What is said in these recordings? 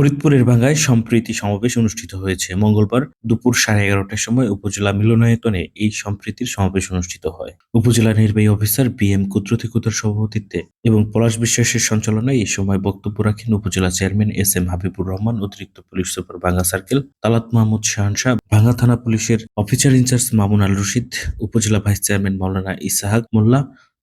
ফরিদপুরের ভাঙ্গায় সম্প্রীতি সমাবেশ অনুষ্ঠিত হয়েছে। মঙ্গলবার দুপুর সাড়ে এগারোটার সময় উপজেলা মিলনায়তনে এই সম্প্রীতির সমাবেশ অনুষ্ঠিত হয়। উপজেলা নির্বাহী অফিসার বি এম কুদরতি কুতার সভাপতিত্বে এবং পলাশ বিশ্বাসের সঞ্চালনায় এই সময় বক্তব্য রাখেন উপজেলা chairman S M Habibur Rahman, অতিরিক্ত police super Bhanga circle, Talat Mahmud Shahan Shah Bhanga থানা পুলিশের officer in charge Mamun Al Rashid, উপজেলা ভাইস চেয়ারম্যান মৌলানা ইসাহাক মোল্লা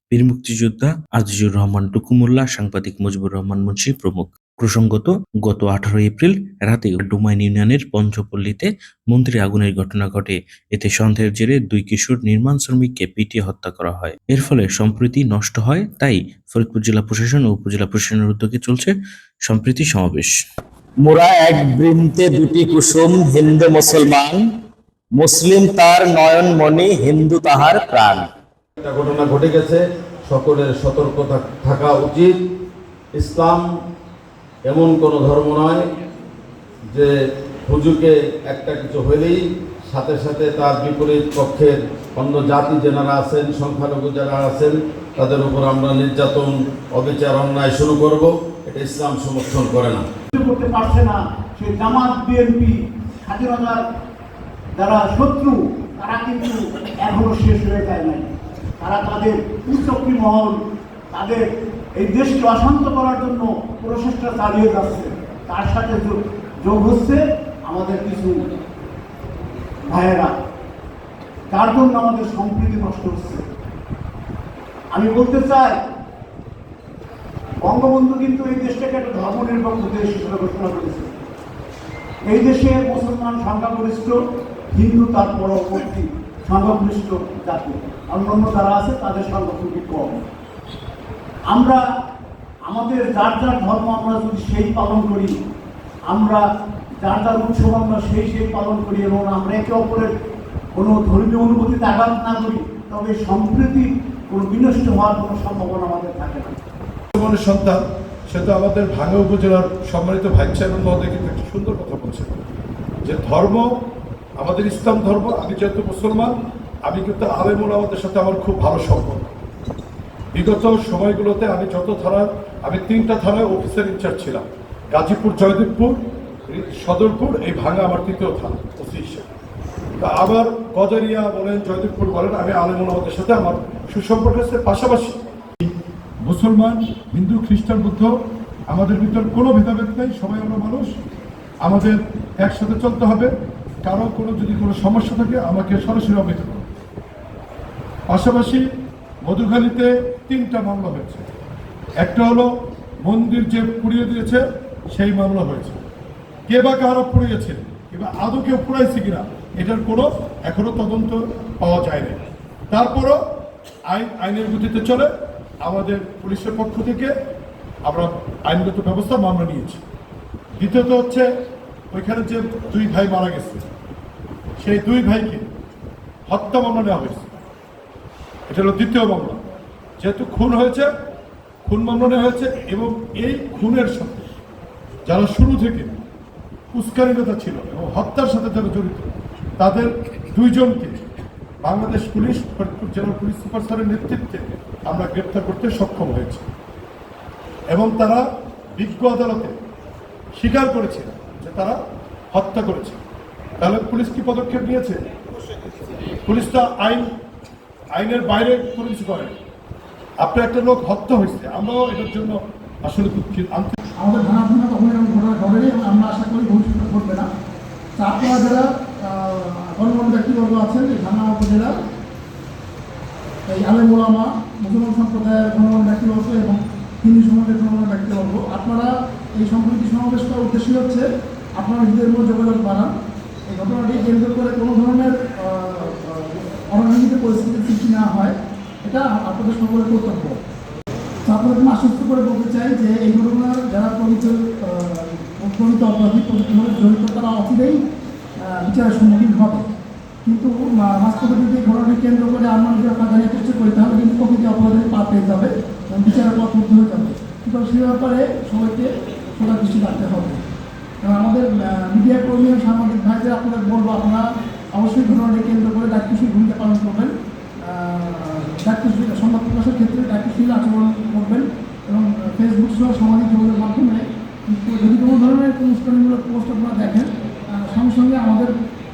বীর মুক্তিযোদ্ধা আজিজুর রহমান টুকু মোল্লা, সাংবাদিক মুজিবুর রহমান মুন্সি প্রমুখ। প্রসঙ্গত গত আঠারো এপ্রিল রাতে ডুমাইন ইউনিয়নের পঞ্চপল্লীতে মন্ত্রী আগুনের ঘটনা ঘটে। এতে সন্দেহের জেরে দুই কিশোর নির্মাণ শ্রমিককে পিটিয়ে হত্যা করা হয়। এর ফলে সম্প্রীতি নষ্ট হয় তাই ফরিদপুর জেলা প্রশাসন ও উপজেলা প্রশাসনের উদ্যোগে চলছে সম্প্রীতি সমাবেশ। মোরা এক বৃন্তে দুটি কুসুম হিন্দু মুসলমান। মুসলিম তার নয়ন মণি হিন্দু তাহার প্রাণ। ঘটনা ঘটে গেছে সকলের সতর্ক থাক- থাকা উচিত। ইসলাম এমন কোনো ধর্ম নয় যে হুজুকে একটা কিছু হইলেই সাথে সাথে তার বিপরীত পক্ষের অন্য জাতি যারা আছেন, সংখ্যালঘু যারা আছেন, তাদের উপর আমরা নির্যাতন, অবিচার, অন্যায় শুরু করব। এটা ইসলাম সমর্থন করে না। করতে পারছে না। সেই জামাত বিএনপি, স্বাধীনতার যারা শত্রু, তারা কিন্তু এখনও শেষ হয়ে যায় নাই। তারা তাদের উচ্চক্রী মহল, তাদের এই দেশকে অশান্ত করার জন্য প্রচেষ্টা চালিয়ে যাচ্ছে। তার সাথে যোগ- হচ্ছে আমাদের কিছু ভাইয়েরা। তার জন্য আমাদের সম্প্রীতি নষ্ট হচ্ছে। আমি বলতে চাই, বঙ্গবন্ধু কিন্তু এই দেশটাকে একটা ধর্মনিরপেক্ষ দেশ হিসেবে ঘোষণা করেছে। এই দেশে মুসলমান সংখ্যাগরিষ্ঠ, হিন্দু তার পরবর্তী সংখ্যাগরিষ্ঠ জাতি। অন্যান্য যারা আছে, তাদের সংখ্যা খুবই কম। আমরা আমাদের যার যার ধর্ম আমরা যদি সেই পালন করি। আমরা যার যার উৎসব আমরা সেই সেই পালন করি এবং আমরা একে অপরের কোনো ধর্মীয় অনুভূতিতে আঘাত না করি, তবে সম্প্রীতি কোনো বিনষ্ট হওয়ার কোনো সম্ভাবনা আমাদের থাকে না। বর্তমানের সন্তান, সে তো আমাদের ভাঙ্গা উপজেলার সম্মানিত ভাইস চেয়ারম্যান মহোদয় কিন্তু একটা সুন্দর কথা বলছে যে ধর্ম, আমাদের ইসলাম ধর্ম, আমি যেহেতু মুসলমান, আমি কিন্তু আলেমুল আমাদের সাথে আমার খুব ভালো সম্পর্ক। বিগত সময়গুলোতে আমি যত থানার আমি তিনটা থানায় অফিসার ইনচার্জ ছিলাম। গাজীপুর, জয়দেবপুর, সদরপুর, এই ভাঙা আমার তৃতীয় থানা, ওসি হিসেবে। তা আবার গজারিয়া বলেন, জয়দেবপুর বলেন, আমি আলেমুল আমাদের সাথে আমার সুসম্পর্ক আছে। পাশাপাশি মুসলমান, হিন্দু, খ্রিস্টান, বুদ্ধ, আমাদের ভিতর কোনো ভেদাভেদ নেই, সবাই আমরা মানুষ। আমাদের একসাথে চলতে হবে। কারও কোনো যদি কোনো সমস্যা থাকে, আমাকে সরাসরি অবহিত পাশাপাশি মধুখালীতে তিনটা মামলা হয়েছে। একটা হলো মন্দির যে পুড়িয়ে দিয়েছে, সেই মামলা হয়েছে। কে বা কারা পুড়িয়েছে, কিংবা আদৌ কেউ পুড়াইছে কিনা, এটার কোনো এখনও তদন্ত পাওয়া যায়নি। তারপরও আইন আইনের গতিতে চলে আমাদের পুলিশের পক্ষ থেকে আমরা আইনগত ব্যবস্থা মামলা নিয়েছি। দ্বিতীয়ত হচ্ছে, ওইখানে যে দুই ভাই মারা গেছে, সেই দুই ভাইকে হত্যা মামলা নেওয়া হয়েছে। এটা হলো দ্বিতীয় মামলা। যেহেতু খুন হয়েছে, খুন মামলা হয়েছে এবং এই খুনের সাথে যারা শুরু থেকে উস্কানিতা ছিল এবং হত্যার সাথে যারা জড়িত, তাদের দুইজনকে বাংলাদেশ পুলিশ, ফরিদপুর জেলা পুলিশ সুপার স্যারের নেতৃত্বে আমরা গ্রেপ্তার করতে সক্ষম হয়েছি। এবং তারা বিজ্ঞ আদালতে স্বীকার করেছে যে তারা হত্যা করেছে। তাহলে পুলিশ কি পদক্ষেপ নিয়েছে? পুলিশ তো আইন আইনের বাইরে কোনো কিছু করে আপনার একটা লোক হত্যা হয়েছে, আমরাও এটার জন্য আসলে দুঃখিত। আমাদের ভাঙা ভাঙা তখন ঘটনা ঘটেনি এবং আমরা আশা করি ভবিষ্যতে ঘটবে না। আপনারা যারা গণমান্য ব্যক্তিবর্গ আছেন এই ভাঙা উপজেলা। এই আলেম ওলামা, মুসলমান সম্প্রদায়ের গণমান্য ব্যক্তিবর্গ এবং হিন্দু সমাজের গণমান্য ব্যক্তিবর্গ আপনারা এই সম্প্রীতি সমাবেশ করার উদ্দেশ্য হচ্ছে আপনারা নিজেদের মধ্যে যোগাযোগ বাড়ান। এই ঘটনাটি কেন্দ্র করে কোনো ধরনের অনাকাঙ্ক্ষিত পরিস্থিতির সৃষ্টি না হয়, এটা আপনাদের সকলের কর্তব্য তো আপনাদের আশ্বস্ত করে বলতে চাই যে এই ঘটনার যারা প্রমিত অপরাধী প্রমিতভাবে জড়িত তারা অচিরেই বিচারের সম্মুখীন হবে। কিন্তু, মা- বাস্তবে যদি ঘটনাকে কেন্দ্র করে আমরা আপনার জানিয়ে চেষ্টা করি, তাহলে কিন্তু প্রকৃতি অপরাধের পা পেয়ে যাবে বিচারের পথ মুক্ত হয়ে যাবে। কিন্তু সে ব্যাপারে সবাইকে সোজা দৃষ্টি রাখতে হবে। এবং আমাদের মিডিয়া কর্মী এবং সাংবাদিক ভাইদের আপনাদের বলব, আপনারা অবশ্যই ঘটনাটি কেন্দ্র করে দায়িত্বশীল ভূমিকা পালন করবেন। দায়িত্বশীল সংবাদ প্রকাশের ক্ষেত্রে দায়িত্বশীল আচরণ করবেন এবং ফেসবুক সহ সামাজিক যোগাযোগ মাধ্যমে যদি কোনো ধরনের কোনো পোস্ট আপনারা দেখেন সঙ্গে সঙ্গে আমাদের,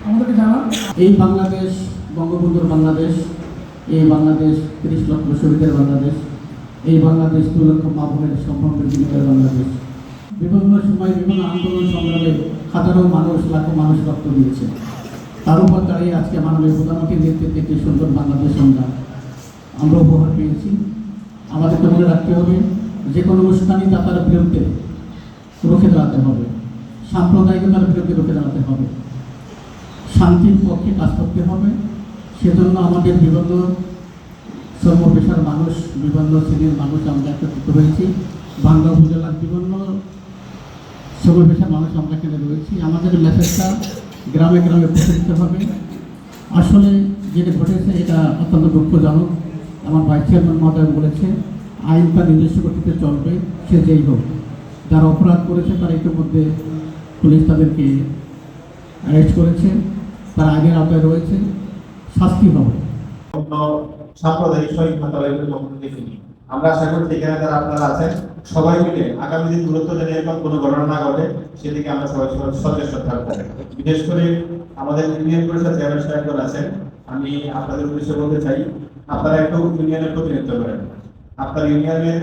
আমাদেরকে জানান। এই বাংলাদেশ, বঙ্গবন্ধুর বাংলাদেশ, এই বাংলাদেশ ত্রিশ লক্ষ শহীদের বাংলাদেশ, এই বাংলাদেশ দু লক্ষ মা বোনের বাংলাদেশ। বিভিন্ন সময় বিভিন্ন আন্দোলন সংগ্রামে হাজারো মানুষ, লাখো মানুষ রক্ত দিয়েছে। তার উপর দাঁড়িয়ে আজকে মাননীয় প্রধানমন্ত্রীর নেতৃত্বে একটি সুন্দর বাংলাদেশ আমরা আমরা উপহার পেয়েছি। আমাদেরকে মনে রাখতে হবে, যে কোনো অনুষ্ঠানই দাতার বিরুদ্ধে রুখে দাঁড়াতে হবে। সাম্প্রদায়িকতার বিরুদ্ধে রুখে দাঁড়াতে হবে। শান্তির পক্ষে কাজ করতে হবে। সেজন্য আমাদের বিভিন্ন সর্বপেশার মানুষ, বিভিন্ন শ্রেণির মানুষ আমরা একত্রিত হয়েছি। বাংলা উপজেলার বিভিন্ন সর্বপেশার মানুষ আমরা এখানে রয়েছি। আমাদের মেসেজটা গ্রামে গ্রামে দিতে হবে। আসলে যেটা ঘটেছে, এটা অত্যন্ত দুঃখজনক। আমার ভাইস চেয়ারম্যান মহোদয় বলেছে, আইন তার নিজস্ব গতিতে চলবে, সে যেই হোক। যারা অপরাধ করেছে, তারা ইতিমধ্যে পুলিশ তাদেরকে অ্যারেস্ট করেছে। তার আগের আওতায় রয়েছে। শাস্তি হবে। সাম্প্রদায়িক সহিংসতা আমরা আশা করছি এখানে যারা আপনারা আছেন, সবাই মিলে আগামী দিন গুরুত্ব যেন এরকম কোনো ঘটনা না ঘটে, সেদিকে আমরা সবাই সচেষ্ট থাকতে হবে বিশেষ করে আমাদের ইউনিয়ন পরিষদ চেয়ারম্যান সাহেবগণ আছেন, আমি আপনাদের উদ্দেশ্যে বলতে চাই, আপনারা একটু ইউনিয়নের প্রতিনিধিত্ব করেন। আপনার ইউনিয়নের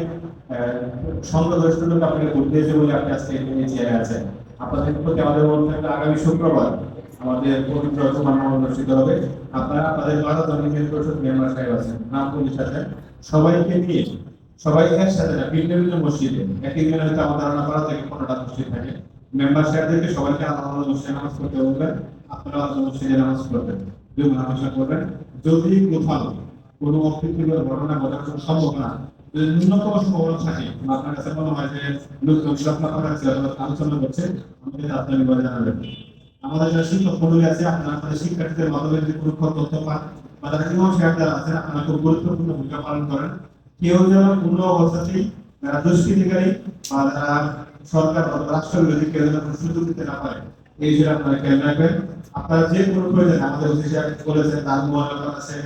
সংখ্যাগরিষ্ঠ লোক আপনাকে ভোট দিয়েছে বলে আপনি আজকে এই চেয়ারে আছেন। আপনাদের প্রতি আমাদের মনে থাকবে, আগামী শুক্রবার আমাদের পবিত্র অনুষ্ঠিত হবে। আপনারা, আপনাদের বাধা ইউনিয়ন পরিষদ মেম্বার সাহেব আছেন, নাম পুলিশ আছেন সবাইকে নিয়ে, সবাই একসাথে না, ভিন্ন ভিন্ন মসজিদে। একই দিনে হয়তো আমার ধারণা করা থেকে পনেরোটা মসজিদ থাকে। মেম্বার সাহেবদেরকে সবাইকে আলাদা আলাদা মসজিদে নামাজ পড়তে বলবেন, আপনারা আলাদা মসজিদে নামাজ পড়বেন জুমা নামাজ করবেন। যদি কোথাও কোনো অপ্রীতিকর ঘটনা ঘটার কোনো সম্ভাবনা যদি ন্যূনতম সম্ভাবনা থাকে আপনার কাছে মনে হয় যে আলোচনা করছে আমাদের আপনার জানাবেন। আমাদের শিক্ষক আছে, আপনারা শিক্ষার্থীদের মাধ্যমে যদি কোনো তথ্য পান খুব গুরুত্বপূর্ণ ভূমিকা পালন করেন। কেউ যেন কোনো অবস্থাতেই যারা দুষ্কৃতিকারী বা সরকার রাষ্ট্র বিরোধী কেউ যেন সুযোগ দিতে না পারে, এই বিষয়ে আপনারা খেয়াল রাখবেন। আপনারা যে কোনো প্রয়োজন, আমাদের ওসি বলেছেন, তার মহানগর আছে,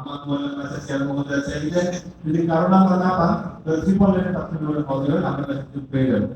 আমার মহানগর আছে যদি কারণ আমরা না পান ত্রিপল লেনে আপনি পেয়ে যাবেন।